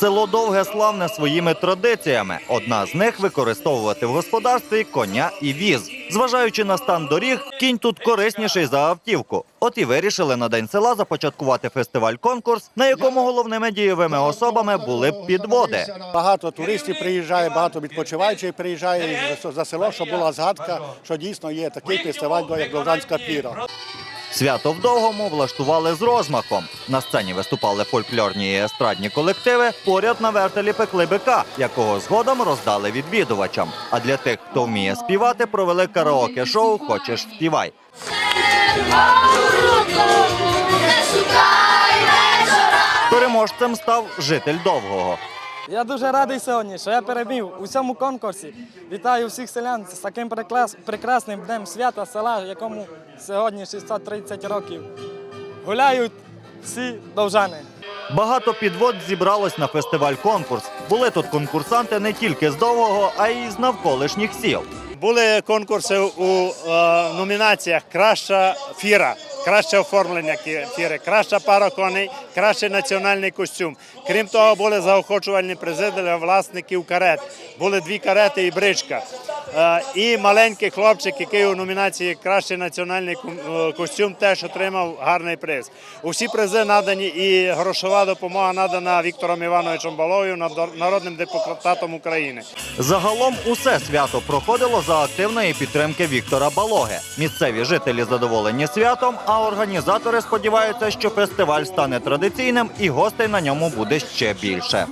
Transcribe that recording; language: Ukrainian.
Село Довге славне своїми традиціями. Одна з них використовувати в господарстві коня і віз. Зважаючи на стан доріг, кінь тут корисніший за автівку. От і вирішили на день села започаткувати фестиваль-конкурс, на якому головними дієвими особами були підводи. Багато туристів приїжджає, багато відпочиваючих приїжджає за- село, щоб була згадка, що дійсно є такий фестиваль, як Довжанська піра. Свято в Довгому влаштували з розмахом. На сцені виступали фольклорні і естрадні колективи. Поряд на вертелі пекли бика, якого згодом роздали відвідувачам. А для тих, хто вміє співати, провели караоке-шоу Хочеш співай. Переможцем став житель Довгого. Я дуже радий сьогодні, що я переміг у цьому конкурсі. Вітаю всіх селян з таким прекрасним днем свята села, якому сьогодні 630 років. Гуляють всі довжани. Багато підвод зібралось на фестиваль-конкурс. Були тут конкурсанти не тільки з Довгого, а й з навколишніх сіл. Були конкурси у е, номінаціях Краща фіра, краще оформлення фіри, краща пара коней, кращий національний костюм. Крім того, були заохочувальні призи для власників карет. Були дві карети і бричка. Е, І маленький хлопчик, який у номінації Кращий національний е, костюм, теж отримав гарний приз. Усі призи надані і грошова допомога надана Віктором Івановичем Балою, народним депутатом України. Загалом усе свято проходило за активної підтримки Віктора Балоги. Місцеві жителі задоволені святом, а організатори сподіваються, що фестиваль стане традиційним і гостей на ньому буде ще більше.